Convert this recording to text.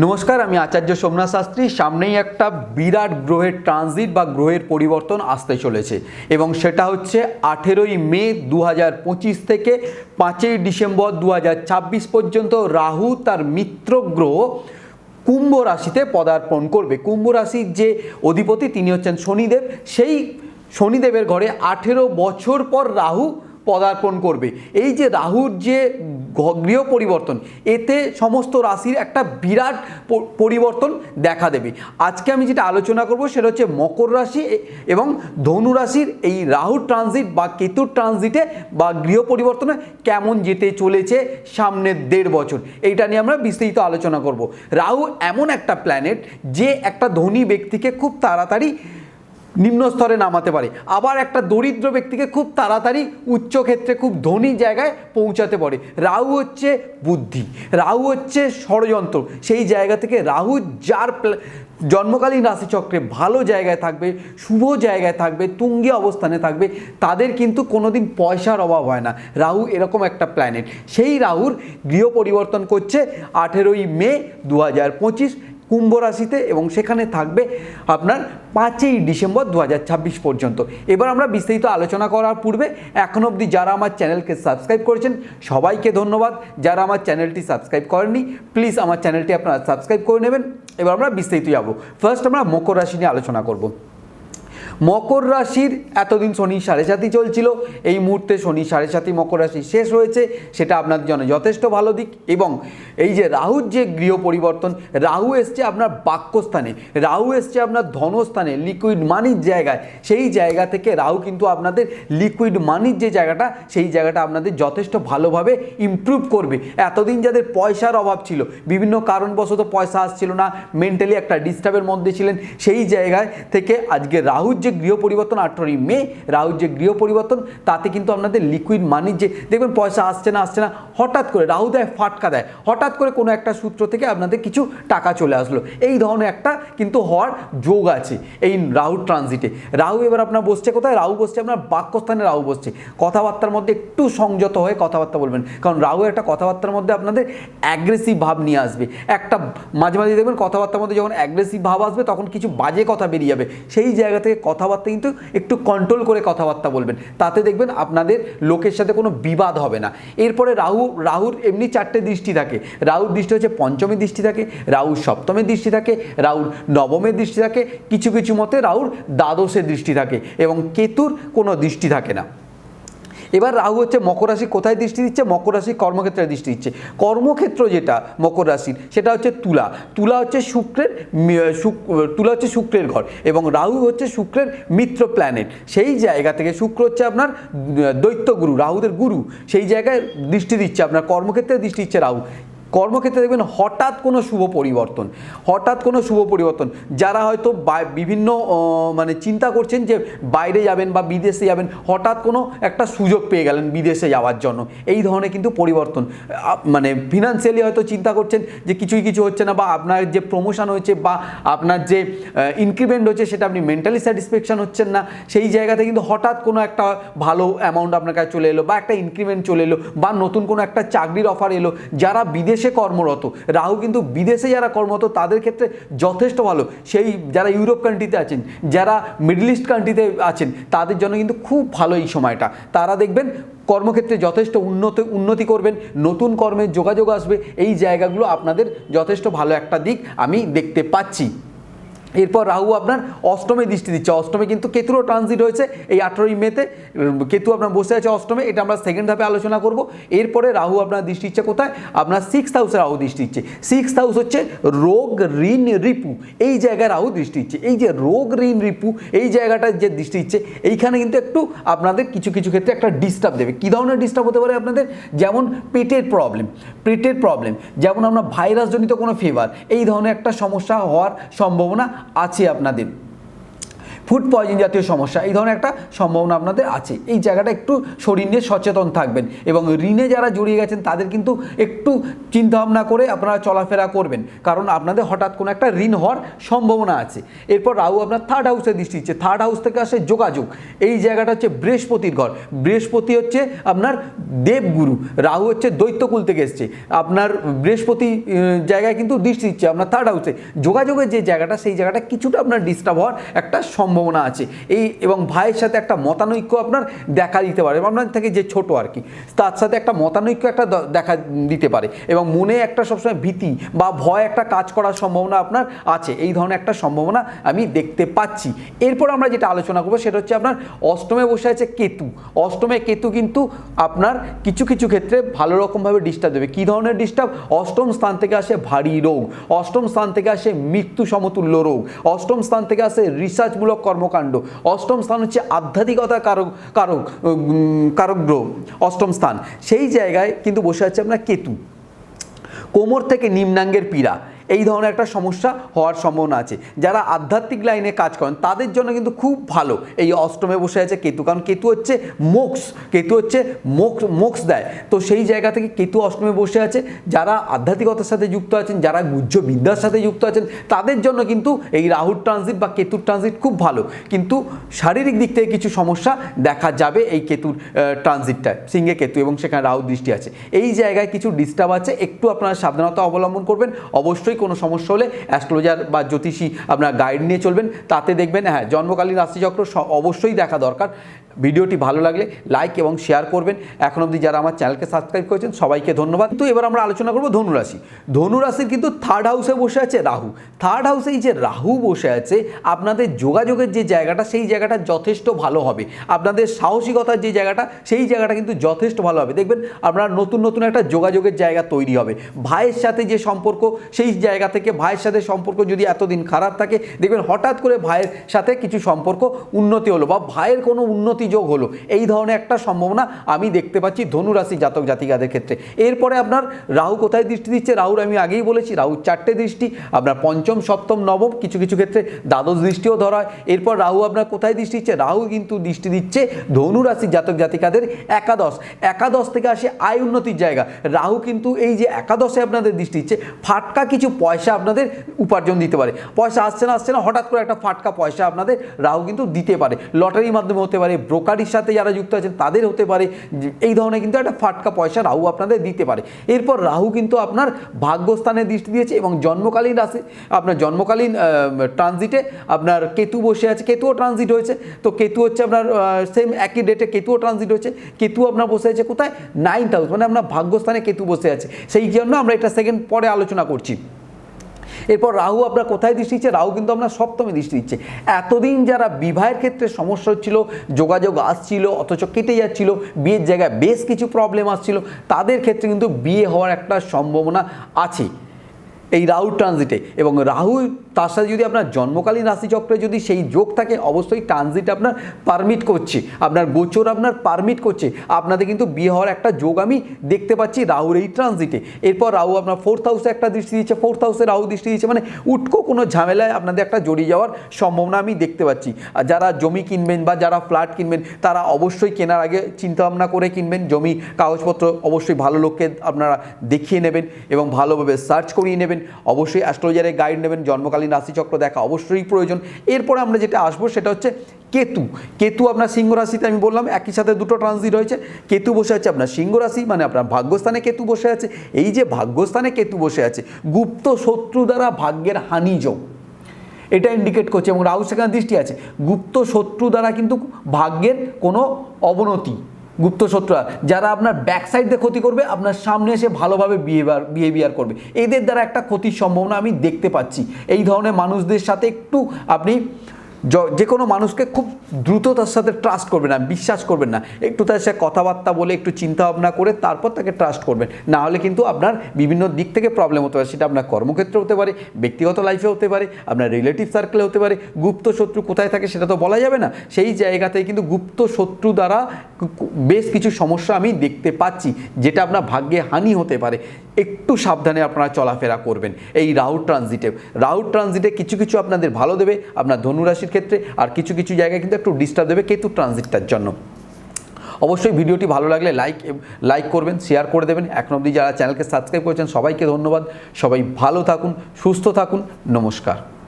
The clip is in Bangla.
নমস্কার, আমি আচার্য সোমনাথ শাস্ত্রী। সামনেই একটা বিরাট গ্রহের ট্রানজিট বা গ্রহের পরিবর্তন আসতে চলেছে এবং সেটা হচ্ছে আঠেরোই মে দু হাজার পঁচিশ থেকে পাঁচই ডিসেম্বর দু হাজার ছাব্বিশ পর্যন্ত রাহু তার মিত্র গ্রহ কুম্ভ রাশিতে পদার্পণ করবে। কুম্ভ রাশির যে অধিপতি তিনি হচ্ছেন শনিদেব। সেই শনিদেবের ঘরে আঠেরো বছর পর রাহু পদার্পণ করবে। এই যে রাহুর যে গৃহ পরিবর্তন, এতে সমস্ত রাশির একটা বিরাট পরিবর্তন দেখা দেবে। আজকে আমি যেটা আলোচনা করব সেটা হচ্ছে মকর রাশি এবং ধনু রাশির এই রাহুর ট্রানজিট বা কেতুর ট্রানজিটে বা গৃহ পরিবর্তনে কেমন যেতে চলেছে সামনের দেড় বছর, এইটা নিয়ে আমরা বিস্তারিত আলোচনা করব। রাহু এমন একটা প্ল্যানেট যে একটা ধনী ব্যক্তিকে খুব তাড়াতাড়ি নিম্ন স্তরে নামাতে পারে। আবার একটা দরিদ্র ব্যক্তিকে খুব তাড়াতাড়ি উচ্চ ক্ষেত্রে খুব ধনী জায়গায় পৌঁছাতে পারে। রাহু হচ্ছে বুদ্ধি। রাহু হচ্ছে ষড়যন্ত্র। সেই জায়গা থেকে রাহু যার জন্মকালীন রাশিচক্রে ভালো জায়গায় থাকবে, শুভ জায়গায় থাকবে, তুঙ্গে অবস্থানে থাকবে, তাদের কিন্তু কোনোদিন পয়সার অভাব হয় না। রাহু এরকম একটা প্ল্যানেট সেই রাহুর গৃহ পরিবর্তন করছে আঠেরোই মে দু হাজার পঁচিশ। কুম্ভ রাশিতে এবং সেখানে থাকবে আপনার পাঁচই ডিসেম্বর দু হাজার ছাব্বিশ পর্যন্ত। এবার আমরা বিস্তারিত আলোচনা করার পূর্বে এখন অবধি যারা আমার চ্যানেলকে সাবস্ক্রাইব করেছেন, সবাইকে ধন্যবাদ। যারা আমার চ্যানেলটি সাবস্ক্রাইব করেননি, প্লিজ আমার চ্যানেলটি আপনারা সাবস্ক্রাইব করে নেবেন। এবার আমরা বিস্তারিত যাব। ফার্স্ট আমরা মকর রাশি নিয়ে আলোচনা করব। মকর রাশির এতদিন শনি সাড়ে সাতি চলছিল। এই মুহূর্তে শনি সাড়ে সাতি মকর রাশি শেষ হয়েছে সেটা আপনাদের জন্য যথেষ্ট ভালো দিক। এবং এই যে রাহুর যে গৃহ পরিবর্তন, রাহু এসছে আপনার বাক্যস্থানে, রাহু এসছে আপনার ধনস্থানে লিকুইড মানির জায়গায়। সেই জায়গা থেকে রাহু কিন্তু আপনাদের লিকুইড মানির যে জায়গাটা, সেই জায়গাটা আপনাদের যথেষ্ট ভালোভাবে ইমপ্রুভ করবে। এতদিন যাদের পয়সার অভাব ছিল, বিভিন্ন কারণবশত পয়সা আসছিল না মেন্টালি একটা ডিস্টার্বের মধ্যে ছিলেন, সেই জায়গায় থেকে আজকে রাহুর যে গৃহ পরিবর্তন আঠেরোই মে, রাহুর যে গৃহ পরিবর্তন, তাতে কিন্তু আপনাদের লিকুইড মানির যে, দেখবেন পয়সা আসছে না আসছে না, হঠাৎ করে রাহু দেয়, ফাটকা দেয়, হঠাৎ করে কোনো একটা সূত্র থেকে আপনাদের কিছু টাকা চলে আসলো। এই ধরনের একটা কিন্তু হওয়ার যোগ আছে এই রাহু ট্রানজিটে রাহু এবার আপনার বসছে কোথায়? রাহু বসছে আপনার বাক্যস্থানে, রাহু বসছে। কথাবার্তার মধ্যে একটু সংযত হয়ে কথাবার্তা বলবেন। কারণ রাহু একটা কথাবার্তার মধ্যে আপনাদের অ্যাগ্রেসিভ ভাব নিয়ে আসবে। একটা মাঝে মাঝে দেখবেন কথাবার্তার মধ্যে যখন অ্যাগ্রেসিভ ভাব আসবে, তখন কিছু বাজে কথা বেরিয়ে যাবে। সেই জায়গা থেকে কথাবার্তা কিন্তু একটু কন্ট্রোল করে কথাবার্তা বলবেন। তাতে দেখবেন আপনাদের লোকের সাথে কোনো বিবাদ হবে না। এরপরে রাহু, রাহুর এমনি চারটে দৃষ্টি থাকে। রাহুর দৃষ্টি হচ্ছে পঞ্চমী দৃষ্টি থাকে, রাহুর সপ্তমের দৃষ্টি থাকে, রাহুর নবমের দৃষ্টি থাকে, কিছু কিছু মতে রাহুর দ্বাদশের দৃষ্টি থাকে এবং কেতুর কোনো দৃষ্টি থাকে না। এবার রাহু হচ্ছে মকর রাশি, কোথায় দৃষ্টি দিচ্ছে? মকর রাশি কর্মক্ষেত্রে দৃষ্টি দিচ্ছে। কর্মক্ষেত্র যেটা, মকর রাশির, সেটা হচ্ছে তুলা। তুলা হচ্ছে শুক্রের শুক- তুলা হচ্ছে শুক্রের ঘর এবং রাহু হচ্ছে শুক্রের মিত্র প্ল্যানেট সেই জায়গা থেকে শুক্র হচ্ছে আপনার দৈত্য গুরু, রাহুদের গুরু। সেই জায়গায় দৃষ্টি দিচ্ছে আপনার, কর্মক্ষেত্রে দৃষ্টি দিচ্ছে রাহু। কর্মক্ষেত্রে দেখবেন হঠাৎ কোনো শুভ পরিবর্তন, হঠাৎ কোনো শুভ পরিবর্তন। যারা হয়তো বিভিন্ন মানে চিন্তা করছেন যে বাইরে যাবেন বা বিদেশে যাবেন, হঠাৎ কোনো একটা সুযোগ পেয়ে গেলেন বিদেশে যাওয়ার জন্য। এই ধরনের কিন্তু পরিবর্তন। মানে ফিনান্সিয়ালি হয়তো চিন্তা করছেন যে কিছুই কিছু হচ্ছে না বা আপনার যে প্রমোশন হয়েছে বা আপনার যে ইনক্রিমেন্ট হচ্ছে সেটা আপনি মেন্টালি স্যাটিসফ্যাকশন হচ্ছেন না, সেই জায়গাতে কিন্তু হঠাৎ কোনো একটা ভালো অ্যামাউন্ট আপনার কাছে চলে এলো বা একটা ইনক্রিমেন্ট চলে এলো বা নতুন কোনো একটা চাকরির অফার এলো। যারা বিদেশে কর্মরত। রাহু কিন্তু বিদেশে যারা কর্মরত, তাদের ক্ষেত্রে যথেষ্ট ভালো। সেই যারা ইউরোপ কান্ট্রিতে আছেন, যারা মিডল ইস্ট কান্ট্রিতে আছেন, তাদের জন্য কিন্তু খুব ভালো এই সময়টা। তারা দেখবেন কর্মক্ষেত্রে যথেষ্ট উন্নত, উন্নতি করবেন, নতুন কর্মের যোগাযোগ আসবে। এই জায়গাগুলো আপনাদের যথেষ্ট ভালো একটা দিক আমি দেখতে পাচ্ছি। এরপর রাহু আপনার অষ্টমে দৃষ্টি দিচ্ছে। অষ্টমে কিন্তু কেতুরও ট্রানজিট হয়েছে, এই আঠেরোই মেতে কেতু আপনার বসে আছে অষ্টমে, এটা আমরা সেকেন্ড ধাপে আলোচনা করব। এরপরে রাহু আপনার দৃষ্টি দিচ্ছে কোথায়? আপনার সিক্স হাউসে রাহু দৃষ্টি দিচ্ছে। সিক্স হাউস হচ্ছে রোগ ঋণ রিপু, এই জায়গায় রাহু দৃষ্টি দিচ্ছে। এই যে রোগ ঋণ রিপু, এই জায়গাটায় যে দৃষ্টি দিচ্ছে, এইখানে কিন্তু একটু আপনাদের কিছু কিছু ক্ষেত্রে একটা ডিস্টার্ব দেবে। কী ধরনের ডিস্টার্ব হতে পারে আপনাদের? যেমন পেটের প্রবলেম পেটের প্রবলেম যেমন আমরা ভাইরাসজনিত কোনো ফিভার এই ধরনের একটা সমস্যা হওয়ার সম্ভাবনা আছে আপনাদের। ফুড পয়জন জাতীয় সমস্যা, এই ধরনের একটা সম্ভাবনা আপনাদের আছে। এই জায়গাটা একটু শরীর নিয়ে সচেতন থাকবেন এবং ঋণে যারা জড়িয়ে গেছেন, তাদের কিন্তু একটু চিন্তাভাবনা করে আপনারা চলাফেরা করবেন। কারণ আপনাদের হঠাৎ কোনো একটা ঋণ হওয়ার সম্ভাবনা আছে। এরপর রাহু আপনার থার্ড হাউসে দৃষ্টি দিচ্ছে। থার্ড হাউস থেকে আসে যোগাযোগ। এই জায়গাটা হচ্ছে বৃহস্পতির ঘর। বৃহস্পতি হচ্ছে আপনার দেবগুরু। রাহু হচ্ছে দৈত্যকুল থেকে এসছে। আপনার বৃহস্পতি জায়গায় কিন্তু দৃষ্টি দিচ্ছে। আপনার থার্ড হাউসে যোগাযোগের যে জায়গাটা, সেই জায়গাটা কিছুটা আপনার ডিস্টার্ব হওয়ার একটা সম্ভাবনা আছে। এই এবং ভাইয়ের সাথে একটা মতানৈক্য আপনার দেখা দিতে পারে আপনার থেকে যে ছোট আর কি, তার সাথে একটা মতানৈক্য একটা দেখা দিতে পারে। এবং মনে একটা সবসময় ভীতি বা ভয় একটা কাজ করার সম্ভাবনা আপনার আছে। এই ধরনের একটা সম্ভাবনা আমি দেখতে পাচ্ছি। এরপর আমরা যেটা আলোচনা করব, সেটা হচ্ছে আপনার অষ্টমে বসে আছে কেতু। অষ্টমে কেতু কিন্তু আপনার কিছু কিছু ক্ষেত্রে ভালো রকমভাবে ডিস্টার্ব দেবে। কী ধরনের ডিস্টার্ব অষ্টম স্থান থেকে আসে ভারী রোগ। অষ্টম স্থান থেকে আসে মৃত্যু সমতুল্য রোগ। অষ্টম স্থান থেকে আসে রিসার্চমূলক কর্মকাণ্ড। অষ্টম স্থান হচ্ছে আধ্যাত্মিকতা কারক কারক কারকগ্রহ। কারক গ্রহ অষ্টম স্থান। সেই জায়গায় কিন্তু বসে আছে আপনার কেতু। কোমর থেকে নিম্নাঙ্গের পীড়া। এই ধরনের একটা সমস্যা হওয়ার সম্ভাবনা আছে। যারা আধ্যাত্মিক লাইনে কাজ করেন, তাদের জন্য কিন্তু খুব ভালো। এই অষ্টমে বসে আছে কেতু, কারণ কেতু হচ্ছে মোক্স কেতু হচ্ছে মোক্স মোক্স দেয়। তো সেই জায়গা থেকে কেতু অষ্টমে বসে আছে। যারা আধ্যাত্মিকতার সাথে যুক্ত আছেন, যারা গুহ্য বিদ্যার সাথে যুক্ত আছেন, তাদের জন্য কিন্তু এই রাহুর ট্রানজিট বা কেতুর ট্রানজিট খুব ভালো। কিন্তু শারীরিক দিক থেকে কিছু সমস্যা দেখা যাবে এই কেতুর ট্রানজিটটায় সিংহে কেতু এবং সেখানে রাহু দৃষ্টি আছে। এই জায়গায় কিছু ডিস্টার্ব আছে, একটু আপনারা সাবধানতা অবলম্বন করবেন। অবশ্যই কোনো সমস্যা হলে অ্যাস্ট্রোলজার বা জ্যোতিষী আপনার গাইড নিয়ে চলবেন। তাতে দেখবেন হ্যাঁ জন্মকালীন রাশিচক্র অবশ্যই দেখা দরকার। ভিডিওটি ভালো লাগলে লাইক এবং শেয়ার করবেন। এখন অবধি যারা আমার চ্যানেলকে সাবস্ক্রাইব করেছেন, সবাইকে ধন্যবাদ। তো এবার আমরা আলোচনা করব ধনুরাশি। ধনুরাশির কিন্তু থার্ড হাউসে বসে আছে রাহু। থার্ড হাউসে এই যে রাহু বসে আছে, আপনাদের যোগাযোগের যে জায়গাটা, সেই জায়গাটা যথেষ্ট ভালো হবে। আপনাদের সাহসিকতার যে জায়গাটা, সেই জায়গাটা কিন্তু যথেষ্ট ভালো হবে। দেখবেন আপনার নতুন নতুন একটা যোগাযোগের জায়গা তৈরি হবে। ভাইয়ের সাথে যে সম্পর্ক, সেই জায়গা থেকে ভাইয়ের সাথে সম্পর্ক যদি এতদিন খারাপ থাকে, দেখবেন হঠাৎ করে ভাইয়ের সাথে কিছু সম্পর্ক উন্নতি হলো বা ভাইয়ের কোনো উন্নতি যোগ হলো। এই ধরনের একটা সম্ভাবনা আমি দেখতে পাচ্ছি ধনুরাশি জাতক জাতিকাদের ক্ষেত্রে। এরপরে আপনার রাহু কোথায় দৃষ্টি দিচ্ছে? রাহুর আমি আগেই বলেছি, রাহুর চারটে দৃষ্টি, আপনার পঞ্চম, সপ্তম, নবম, কিছু কিছু ক্ষেত্রে দ্বাদশ দৃষ্টিও ধরা হয়। এরপর রাহু আপনার কোথায় দৃষ্টি দিচ্ছে? রাহু কিন্তু দৃষ্টি দিচ্ছে ধনুরাশি জাতক জাতিকাদের একাদশ। একাদশ থেকে আসে আয় উন্নতির জায়গা। রাহু কিন্তু এই যে একাদশে আপনাদের দৃষ্টি দিচ্ছে, ফাটকা কিছু পয়সা আপনাদের উপার্জন দিতে পারে। পয়সা আসছে না আসছে না, হঠাৎ করে একটা ফাটকা পয়সা আপনাদের রাহু কিন্তু দিতে পারে। লটারির মাধ্যমে হতে পারে ব্রোকারির সাথে যারা যুক্ত আছেন, তাদের হতে পারে এই ধরনের কিন্তু একটা ফাটকা পয়সা রাহু আপনাদের দিতে পারে। এরপর রাহু কিন্তু আপনার ভাগ্যস্থানে দৃষ্টি দিয়েছে এবং জন্মকালীন রাশি, আপনার জন্মকালীন ট্রানজিটে আপনার কেতু বসে আছে। কেতুও ট্রানজিট হয়েছে। তো কেতু হচ্ছে আপনার সেম একই ডেটে কেতুও ট্রানজিট হয়েছে। কেতু আপনার বসে আছে কোথায়? নাইন্থ হাউস মানে আপনার ভাগ্যস্থানে কেতু বসে আছে। সেই জন্য আমরা এটা সেকেন্ড পরে আলোচনা করছি। এরপর রাহু আপনার কোথায় দৃষ্টি দিচ্ছে? রাহু কিন্তু আপনার সপ্তমে দৃষ্টি দিচ্ছে। এতদিন যারা বিবাহের ক্ষেত্রে সমস্যা হচ্ছিল, যোগাযোগ আসছিল, অথচ কেটে যাচ্ছিল, বিয়ের জায়গায় বেশ কিছু প্রবলেম আসছিল, তাদের ক্ষেত্রে কিন্তু বিয়ে হওয়ার একটা সম্ভাবনা আছে। এই রাহু ট্রানজিটে এবং রাহু, তার সাথে যদি আপনার জন্মকালীন রাশিচক্রে যদি সেই যোগ থাকে, অবশ্যই ট্রানজিট আপনার পারমিট করছে। আপনার গোচর আপনার পারমিট করছে। আপনাদের কিন্তু বিয়ে হওয়ার একটা যোগ আমি দেখতে পাচ্ছি রাহুর এই ট্রানজিটে এরপর রাহু আপনার ফোর্থ হাউসে একটা দৃষ্টি দিচ্ছে। ফোর্থ হাউসে রাহু দৃষ্টি দিচ্ছে মানে উটকো কোনো ঝামেলায় আপনাদের একটা জড়িয়ে যাওয়ার সম্ভাবনা আমি দেখতে পাচ্ছি। আর যারা জমি কিনবেন বা যারা ফ্ল্যাট কিনবেন, তারা অবশ্যই কেনার আগে চিন্তাভাবনা করে কিনবেন। জমি, কাগজপত্র অবশ্যই ভালো লোককে আপনারা দেখিয়ে নেবেন এবং ভালোভাবে সার্চ করিয়ে নেবেন। অবশ্যই অ্যাস্ট্রোলজারের গাইড নেবেন, জন্মকালীন রাশিচক্র দেখা অবশ্যই প্রয়োজন। এরপরে আমরা যেটা আসব সেটা হচ্ছে কেতু। কেতু আপনার সিংহ রাশিতে আমি বললাম, একই সাথে দুটো ট্রানজিট হয়েছে কেতু বসে আছে আপনার সিংহ রাশি মানে আপনার ভাগ্যস্থানে কেতু বসে আছে। এই যে ভাগ্যস্থানে কেতু বসে আছে, গুপ্ত শত্রু দ্বারা ভাগ্যের হানি যোগ এটা ইন্ডিকেট করছে এবং রাহু সেখানে দৃষ্টি আছে। গুপ্ত শত্রু দ্বারা কিন্তু ভাগ্যের কোনো অবনতি। গুপ্ত শত্রুরা যারা আপনার ব্যাক সাইড দিয়ে ক্ষতি করবে, আপনার সামনে এসে ভালোভাবে বিহেভিয়ার বিহেভিয়ার করবে। এদের দ্বারা একটা ক্ষতির সম্ভাবনা আমি দেখতে পাচ্ছি। এই ধরনের মানুষদের সাথে একটু আপনি য- কোনো মানুষকে খুব দ্রুত তার সাথে ট্রাস্ট করবেন না, বিশ্বাস করবেন না। একটু তার সাথে কথাবার্তা বলে, একটু চিন্তা ভাবনা করে তারপর তাকে ট্রাস্ট করবেন। না হলে কিন্তু আপনার বিভিন্ন দিক থেকে প্রবলেম হতে পারে। সেটা আপনার কর্মক্ষেত্রে হতে পারে, ব্যক্তিগত লাইফে হতে পারে, আপনার রিলেটিভ সার্কেলে হতে পারে। গুপ্ত শত্রু কোথায় থাকে সেটা তো বলা যাবে না। সেই জায়গাতেই কিন্তু গুপ্ত শত্রু দ্বারা বেশ কিছু সমস্যা আমি দেখতে পাচ্ছি, যেটা আপনার ভাগ্যে হানি হতে পারে। একটু সাবধানে আপনারা চলাফেরা করবেন। এই রাহু ট্রানজিটে। রাহু ট্রানজিটে কিছু কিছু আপনাদের ভালো দেবে, আপনার ধনুরাশির ক্ষেত্রে, আর কিছু কিছু জায়গায় কিন্তু একটু ডিস্টার্ব দেবে কেতু ট্রানজিটটার জন্য। অবশ্যই ভিডিওটি ভালো লাগলে লাইক লাইক করবেন শেয়ার করে দেবেন। এখন অবধি যারা চ্যানেলকে সাবস্ক্রাইব করেছেন, সবাইকে ধন্যবাদ। সবাই ভালো থাকুন, সুস্থ থাকুন। নমস্কার।